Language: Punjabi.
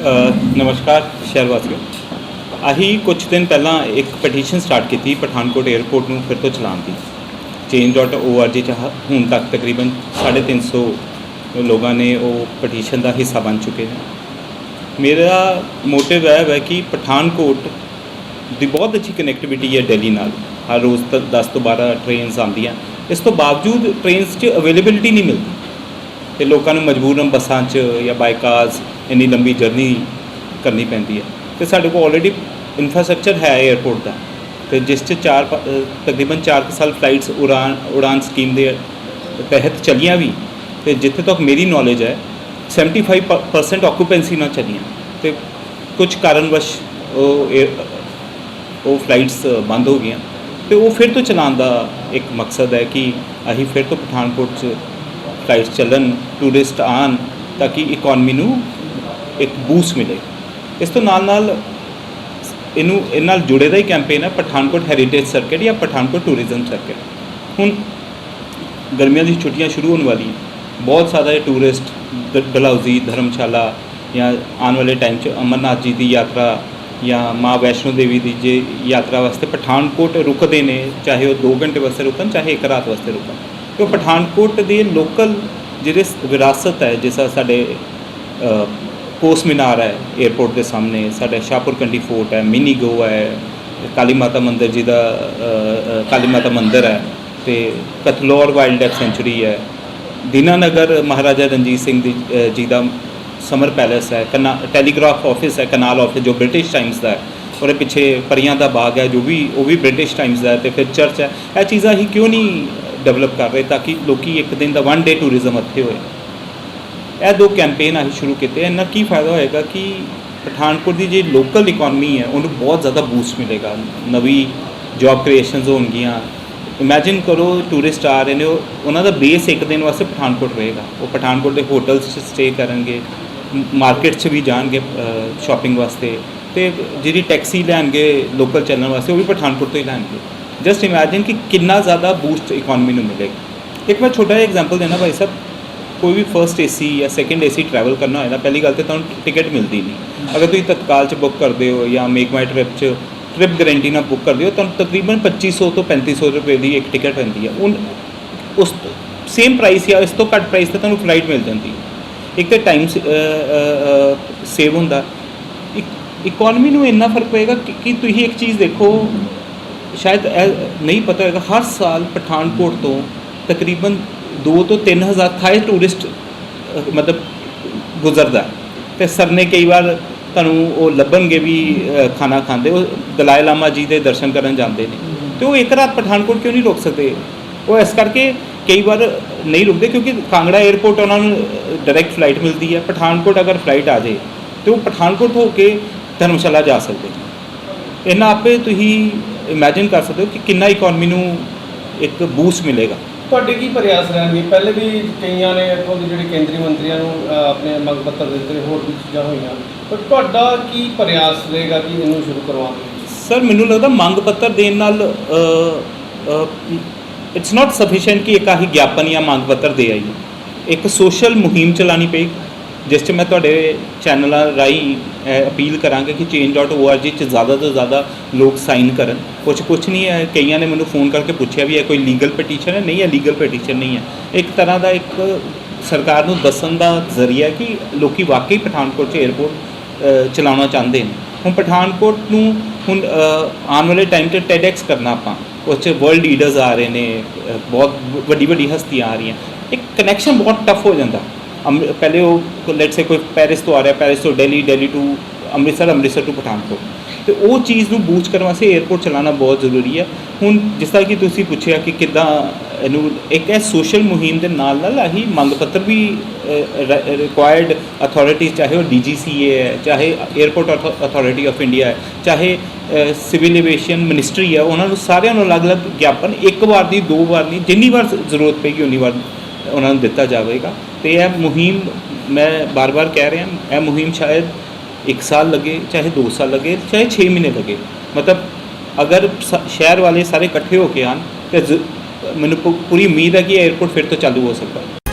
ਨਮਸਕਾਰ ਸ਼ਹਿਰ ਵਾਸੀਓ। ਅਸੀਂ ਕੁਝ ਦਿਨ ਪਹਿਲਾਂ ਇੱਕ ਪਟੀਸ਼ਨ ਸਟਾਰਟ ਕੀਤੀ ਪਠਾਨਕੋਟ 에ਅਰਪੋਰਟ ਨੂੰ ਫਿਰ ਤੋਂ ਚਲਾਉਣ ਦੀ। change.org ਚ ਹੁਣ ਤੱਕ ਤਕਰੀਬਨ 350 ਲੋਕਾਂ ਨੇ ਉਹ ਪਟੀਸ਼ਨ ਦਾ ਹਿੱਸਾ ਬਣ ਚੁੱਕੇ ਨੇ। ਮੇਰਾ ਮੋਟਿਵ ਇਹ ਹੈ ਕਿ ਪਠਾਨਕੋਟ ਦੀ ਬਹੁਤ ਅੱਛੀ ਕਨੈਕਟੀਵਿਟੀ ਹੈ ਦਿੱਲੀ ਨਾਲ। ਹਰ ਰੋਜ਼ ਤ 10 ਤੋਂ 12 ਟ੍ਰੇਨਸ ਆਉਂਦੀਆਂ। ਇਸ ਤੋਂ ਬਾਵਜੂਦ ਟ੍ਰੇਨਸ 'ਚ ਅਵੇਲੇਬਿਲਿਟੀ ਨਹੀਂ ਮਿਲਦੀ। ਤੇ ਲੋਕਾਂ ਨੂੰ ਮਜਬੂਰਨ ਬੱਸਾਂ 'ਚ ਜਾਂ ਬਾਈਕਾਰਸ ਇੰਨੀ ਲੰਬੀ ਜਰਨੀ ਕਰਨੀ ਪੈਂਦੀ ਹੈ। ਤੇ ਸਾਡੇ ਕੋਲ ਆਲਰੇਡੀ ਇਨਫਰਾਸਟ੍ਰਕਚਰ ਹੈ 에ਅਰਪੋਰਟ ਦਾ। ਤੇ ਜਿਸ 'ਚ ਚਾਰ ਤਕਰੀਬਨ 4 ਸਾਲ ਫਲਾਈਟਸ ਉਡਾਨ ਉਡਾਨ ਸਕੀਮ ਦੇ ਤਹਿਤ ਚਲੀਆਂ ਵੀ। ਤੇ ਜਿੱਥੇ ਤੱਕ ਮੇਰੀ ਨੌਲੇਜ ਹੈ 75% ਆਕੂਪੈਂਸੀ ਨਾਲ ਚਲੀਆਂ। ਤੇ ਕੁਝ ਕਾਰਨਵਸ਼ ਉਹ air- ਉਹ ਫਲਾਈਟਸ ਬੰਦ ਹੋ ਗਈਆਂ। ਤੇ ਉਹ ਫਿਰ ਤੋਂ ਚਲਾਉਣ ਦਾ ਇੱਕ ਮਕਸਦ ਹੈ ਕਿ ਅਸੀਂ ਫਿਰ ਤੋਂ ਪਠਾਨਕੋਟ 'ਚ ਫਲਾਈਟਸ ਚੱਲਣ ਟੂਰਿਸਟ ਆਉਣ, ਤਾਂ ਕਿ ਇਕਨੋਮੀ ਨੂੰ ਇੱਕ ਬੂਸਟ ਮਿਲੇ। ਇਸ ਤੋਂ ਨਾਲ ਨਾਲ ਇਹਨੂੰ, ਇਹ ਨਾਲ ਜੁੜੇ ਦਾ ਹੀ ਕੈਂਪੇਨ ਹੈ ਪਠਾਨਕੋਟ ਹੈਰੀਟੇਜ ਸਰਕਟ ਜਾਂ ਪਠਾਨਕੋਟ ਟੂਰਿਜ਼ਮ ਸਰਕਟ ਹੁਣ ਗਰਮੀਆਂ ਦੀ ਛੁੱਟੀਆਂ ਸ਼ੁਰੂ ਹੋਣ ਵਾਲੀ ਬਹੁਤ ਸਾਰੇ ਟੂਰਿਸਟ ਡਲਹੌਜ਼ੀ, ਧਰਮਸ਼ਾਲਾ ਜਾਂ ਆਉਣ ਵਾਲੇ ਟਾਈਮ 'ਚ ਅਮਰਨਾਥ ਜੀ ਦੀ ਯਾਤਰਾ ਜਾਂ ਮਾਂ ਵੈਸ਼ਨੋ ਦੇਵੀ ਦੀ ਜੇ ਯਾਤਰਾ ਵਾਸਤੇ ਪਠਾਨਕੋਟ ਰੁਕਦੇ ਨੇ, ਚਾਹੇ ਉਹ 2 ਘੰਟੇ ਵਾਸਤੇ ਰੁਕਣ, ਚਾਹੇ ਇੱਕ ਰਾਤ ਵਾਸਤੇ ਰੁਕਣ। ਤੇ ਉਹ ਪਠਾਨਕੋਟ ਦੇ ਲੋਕਲ ਜਿਹੜੇ ਵਿਰਾਸਤ ਹੈ, ਜਿਸ ਸਾਡੇ ਕੋਸ ਮੀਨਾਰ ਹੈ 에ਅਰਪੋਰਟ ਦੇ ਸਾਹਮਣੇ। ਸਾਡਾ ਸ਼ਾਹਪੁਰ ਕੰਡੀ ਫੋਰਟ ਹੈ, ਮਿਨੀ ਗੋਆ ਹੈ, ਕਾਲੀ ਮਾਤਾ ਮੰਦਿਰ ਜੀ ਦਾ ਕਾਲੀ ਮਾਤਾ ਮੰਦਿਰ ਹੈ ਤੇ ਕਤਲੌਰ ਵਾਈਲਡ ਲਾਈਫ ਸੈਂਚੁਰੀ ਹੈ। ਦੀਨਾਨਗਰ ਮਹਾਰਾਜਾ ਰਣਜੀਤ ਸਿੰਘ ਦੀ ਜੀ ਦਾ ਸਮਰ ਪੈਲੇਸ ਹੈ। ਕਨਾ, ਟੈਲੀਗ੍ਰਾਫ ਆਫਿਸ ਹੈ, ਕਨਾਲ ਆਫਿਸ, ਜੋ ਬ੍ਰਿਟਿਸ਼ ਟਾਈਮਸ ਦਾ ਹੈ। ਉਹਦੇ ਪਿੱਛੇ ਪਰੀਆਂ ਦਾ ਬਾਗ ਹੈ, ਜੋ ਵੀ, ਉਹ ਵੀ ਬ੍ਰਿਟਿਸ਼ ਟਾਈਮਸ ਦਾ ਹੈ ਤੇ ਫਿਰ ਚਰਚ ਹੈ। ਇਹ ਚੀਜ਼ਾਂ ਹੀ ਕਿਉਂ ਨਹੀਂ ਡਿਵੈਲਪ ਕਰ ਰਹੇ ਤਾਂ ਕਿ ਲੋਕੀ ਇੱਕ ਦਿਨ ਦਾ ਵਨ ਡੇ ਟੂਰਿਜ਼ਮ ਇੱਥੇ ਹੋਏ? ਇਹ ਦੋ ਕੈਂਪੇਨ ਅਸੀਂ ਸ਼ੁਰੂ ਕੀਤੇ। ਇਹਨਾਂ ਕੀ ਫਾਇਦਾ ਹੋਏਗਾ ਕਿ ਪਠਾਨਕੋਟ ਦੀ ਜੇ ਲੋਕਲ ਇਕਨੋਮੀ ਹੈ, ਉਹਨੂੰ ਬਹੁਤ ਜ਼ਿਆਦਾ ਬੂਸਟ ਮਿਲੇਗਾ। ਨਵੀਂ ਜੌਬ ਕ੍ਰੀਏਸ਼ਨਸ ਹੋਣਗੀਆਂ। ਇਮੇਜਿਨ ਕਰੋ ਟੂਰਿਸਟ ਆ ਰਹੇ ਨੇ, ਉਹ- ਉਹਨਾਂ ਦਾ ਬੇਸ ਇੱਕ ਦਿਨ ਵਾਸਤੇ ਪਠਾਨਕੋਟ ਰਹੇਗਾ। ਉਹ ਪਠਾਨਕੋਟ ਦੇ ਹੋਟਲਸ 'ਚ ਸਟੇ ਕਰਨਗੇ ਮਾਰਕੀਟ 'ਚ ਵੀ ਜਾਣਗੇ ਸ਼ਾਪਿੰਗ ਵਾਸਤੇ। ਤੇ ਜਿਹੜੀ ਟੈਕਸੀ ਲੈਣਗੇ ਲੋਕਲ ਚੱਲਣ ਵਾਸਤੇ, ਉਹ ਵੀ ਪਠਾਨਕੋਟ ਤੋਂ ਹੀ ਲੈਣਗੇ। ਜਸਟ ਇਮੇਜਿਨ ਕਿ ਕਿੰਨਾ ਜ਼ਿਆਦਾ ਬੂਸਟ ਇਕਨੋਮੀ ਨੂੰ ਮਿਲੇਗਾ। ਇੱਕ ਮੈਂ ਛੋਟਾ ਜਿਹਾ ਐਗਜ਼ਾਮਪਲ ਦੇਣਾ ਭਾਈ ਸਾਹਿਬ। ਕੋਈ ਵੀ ਫਰਸਟ ਏਸੀ ਜਾਂ ਸੈਕੰਡ ਏਸੀ ਟਰੈਵਲ ਕਰਨਾ ਹੋਏ ਨਾ, ਪਹਿਲੀ ਗੱਲ ਤੇ ਤੁਹਾਨੂੰ ਟਿਕਟ ਮਿਲਦੀ ਨਹੀਂ। ਅਗਰ ਤੁਸੀਂ ਤਤਕਾਲ 'ਚ ਬੁੱਕ ਕਰਦੇ ਹੋ ਜਾਂ ਮੇਕ ਮਾਈ ਟ੍ਰਿਪ 'ਚ ਟ੍ਰਿਪ ਗਾਰੰਟੀ ਨਾਲ ਬੁੱਕ ਕਰਦੇ ਹੋ, ਤੁਹਾਨੂੰ ਤਕਰੀਬਨ 2500 ਤੋਂ 3500 ਰੁਪਏ ਦੀ ਇੱਕ ਟਿਕਟ ਪੈਂਦੀ ਹੈ ਉਨ ਉਸ ਸੇਮ ਪ੍ਰਾਈਸ ਜਾਂ ਇਸ ਤੋਂ ਘੱਟ ਪ੍ਰਾਈਸ ਤੇ ਤੁਹਾਨੂੰ ਫਲਾਈਟ ਮਿਲ ਜਾਂਦੀ ਹੈ ਇੱਕ ਤੇ ਟਾਈਮ ਸੇਵ ਹੁੰਦਾ। ਇਕਨੋਮੀ ਨੂੰ ਇੰਨਾ ਫ਼ਰਕ ਪਏਗਾ ਕਿ ਕਿ ਤੁਸੀਂ ਇੱਕ ਚੀਜ਼ ਦੇਖੋ, ਸ਼ਾਇਦ ਇਹ ਨਹੀਂ ਪਤਾ ਹੋਏਗਾ, ਹਰ ਸਾਲ ਪਠਾਨਕੋਟ ਤੋਂ ਤਕਰੀਬਨ 2 ਤੋਂ 3000 ਥਾਈ ਟੂਰਿਸਟ ਮਤਲਬ ਗੁਜ਼ਰਦਾ ਹੈ। ਤੇ ਸਰ ਨੇ ਕਈ ਵਾਰ ਤੁਹਾਨੂੰ ਉਹ ਲੱਭਣਗੇ ਵੀ ਖਾਣਾ ਖਾਂਦੇ। ਉਹ ਦਲਾਈ ਲਾਮਾ ਜੀ ਦੇ ਦਰਸ਼ਨ ਕਰਨ ਜਾਂਦੇ ਨੇ। ਤੇ ਉਹ ਇੱਕ ਰਾਤ ਪਠਾਨਕੋਟ ਕਿਉਂ ਨਹੀਂ ਰੁਕ ਸਕਦੇ? ਉਹ ਇਸ ਕਰਕੇ ਕਈ ਵਾਰ ਨਹੀਂ ਰੁਕਦੇ ਕਿਉਂਕਿ ਕਾਂਗੜਾ 에ਅਰਪੋਰਟ ਉਹਨਾਂ ਨੂੰ ਡਾਇਰੈਕਟ ਫਲਾਈਟ ਮਿਲਦੀ ਹੈ। ਪਠਾਨਕੋਟ ਅਗਰ ਫਲਾਈਟ ਆ ਜੇ ਤੇ ਉਹ ਪਠਾਨਕੋਟ ਹੋ ਕੇ ਧਰਮਸ਼ਾਲਾ ਜਾ ਸਕਦੇ ਇਹਨਾਂ ਆਪੇ ਤੁਸੀਂ ਇਮੇਜਿਨ ਕਰ ਸਕਦੇ ਹੋ ਕਿ ਕਿੰਨਾ ਇਕਨੋਮੀ ਨੂੰ ਇੱਕ ਬੂਸਟ ਮਿਲੇਗਾ। ਤੁਹਾਡੇ ਕੀ ਪ੍ਰਯਾਸ ਰਹਿਣਗੇ? ਪਹਿਲੇ ਵੀ ਕਈਆਂ ਨੇ ਇੱਥੋਂ ਦੇ ਜਿਹੜੇ ਕੇਂਦਰੀ ਮੰਤਰੀਆਂ ਨੂੰ ਅ, ਆਪਣੇ ਮੰਗ ਪੱਤਰ ਦਿੱਤੇ ਹੋਰ ਵੀ ਚੀਜ਼ਾਂ ਹੋਈਆਂ। ਪਰ ਤੁਹਾਡਾ ਕੀ ਪ੍ਰਯਾਸ ਰਹੇਗਾ ਕਿ ਇਹਨੂੰ ਸ਼ੁਰੂ ਕਰਵਾਉਣ ਦੇ ਵਿੱਚ ਸਰ ਮੈਨੂੰ ਲੱਗਦਾ ਮੰਗ ਪੱਤਰ ਦੇਣ ਨਾਲ ਇਟਸ ਨਾਟ ਸਫੀਸ਼ੀਐਂਟ ਕਿ ਇੱਕ ਆਹੀ ਗਿਆਪਨ ਜਾਂ ਮੰਗ ਪੱਤਰ ਦੇ ਆਈਏ। ਇੱਕ ਸੋਸ਼ਲ ਮੁਹਿੰਮ ਚਲਾਣੀ ਪਈ। ਜਿਸ 'ਚ ਮੈਂ ਤੁਹਾਡੇ ਚੈਨਲਾਂ ਰਾਹੀਂ ਅਪੀਲ ਕਰਾਂਗਾ ਕਿ change.org 'ਚ ਜ਼ਿਆਦਾ ਤੋਂ ਜ਼ਿਆਦਾ ਲੋਕ ਸਾਈਨ ਕਰਨ। ਕੁਝ ਕੁਝ ਨਹੀਂ ਹੈ, ਕਈਆਂ ਨੇ ਮੈਨੂੰ ਫੋਨ ਕਰਕੇ ਪੁੱਛਿਆ ਵੀ ਇਹ ਕੋਈ ਲੀਗਲ ਪਟੀਸ਼ਨ ਹੈ? ਨਹੀਂ ਹੈ ਲੀਗਲ ਪਟੀਸ਼ਨ ਨਹੀਂ ਹੈ। ਇੱਕ ਤਰ੍ਹਾਂ ਦਾ ਇੱਕ ਸਰਕਾਰ ਨੂੰ ਦੱਸਣ ਦਾ ਜ਼ਰੀਆ ਕਿ ਲੋਕੀ ਵਾਕਈ ਪਠਾਨਕੋਟ 'ਚ 에ਅਰਪੋਰਟ ਚਲਾਉਣਾ ਚਾਹੁੰਦੇ ਨੇ। ਹੁਣ ਪਠਾਨਕੋਟ ਨੂੰ ਹੁਣ ਆਉਣ ਵਾਲੇ ਟਾਈਮ ਤੇ ਟੈਡੈਕਸ ਕਰਨਾ ਆਪਾਂ। ਉਸ 'ਚ ਵਰਲਡ ਲੀਡਰਸ ਆ ਰਹੇ ਨੇ ਬਹੁਤ ਵੱਡੀ ਵੱਡੀ ਹਸਤੀਆਂ ਆ ਰਹੀਆਂ। ਇੱਕ ਕਨੈਕਸ਼ਨ ਬਹੁਤ ਟਫ ਹੋ ਜਾਂਦਾ। ਪਹਿਲੇ ਉਹ ਲੈਟਸ ਸੇ ਕੋਈ ਪੈਰਿਸ ਤੋਂ ਆ ਰਿਹਾ ਪੈਰਿਸ ਤੋਂ ਦਿੱਲੀ ਦਿੱਲੀ ਟੂ ਅੰਮ੍ਰਿਤਸਰ ਅੰਮ੍ਰਿਤਸਰ ਟੂ ਪਠਾਨਕੋਟ। ਤੇ ਉਹ ਚੀਜ਼ ਨੂੰ ਬੂਸਟ ਕਰਨ ਵਾਸਤੇ 에ਅਰਪੋਰਟ ਚਲਾਉਣਾ ਬਹੁਤ ਜ਼ਰੂਰੀ ਹੈ। ਹੁਣ ਜਿਸ ਤਰ੍ਹਾਂ ਕਿ ਤੁਸੀਂ ਪੁੱਛਿਆ ਕਿ ਕਿੱਦਾਂ ਇਹਨੂੰ ਇੱਕ ਇਹ ਸੋਸ਼ਲ ਮੁਹਿੰਮ ਦੇ ਨਾਲ ਨਾਲ ਆਹੀ ਮੰਗ ਪੱਤਰ ਵੀ ਰਿਕੁਆਇਰਡ ਅਥਾਰਟੀ ਚਾਹੇ ਉਹ ਡੀਜੀਸੀਏ ਹੈ, ਚਾਹੇ 에ਅਰਪੋਰਟ ਅਥਾਰਟੀ ਆਫ ਇੰਡੀਆ ਹੈ, ਚਾਹੇ ਸਿਵਲ ਏਵੀਏਸ਼ਨ ਮਿਨਿਸਟਰੀ ਹੈ, ਉਹਨਾਂ ਨੂੰ ਸਾਰਿਆਂ ਨੂੰ ਅਲੱਗ-ਅਲੱਗ ਗਿਆਪਨ ਇੱਕ ਵਾਰ ਦੀ, ਦੋ ਵਾਰ ਨਹੀਂ ਜਿੰਨੀ ਵਾਰ ਜ਼ਰੂਰਤ ਪਏਗੀ, ਉਨੀ ਵਾਰ ਉਹਨਾਂ ਨੂੰ ਦਿੱਤਾ ਜਾਵੇਗਾ ਤੇ ਇਹ ਮੁਹਿੰਮ ਮੈਂ ਬਾਰ-ਬਾਰ ਕਹਿ ਰਿਹਾ, ਇਹ ਮੁਹਿੰਮ ਸ਼ਾਇਦ 1 ਸਾਲ ਲੱਗੇ, ਚਾਹੇ 2 ਸਾਲ ਲੱਗੇ, ਚਾਹੇ 6 ਮਹੀਨੇ ਲੱਗੇ। ਮਤਲਬ ਅਗਰ ਸ- ਸ਼ਹਿਰ ਵਾਲੇ ਸਾਰੇ ਇਕੱਠੇ ਹੋ ਕੇ ਆਣ ਤੇ ਜ਼- ਮੈਨੂੰ ਪੂ- ਪੂਰੀ ਉਮੀਦ ਹੈ ਕਿ 에ਅਰਪੋਰਟ ਫਿਰ ਤੋਂ ਚਾਲੂ ਹੋ ਸਕਦਾ। ਹੈ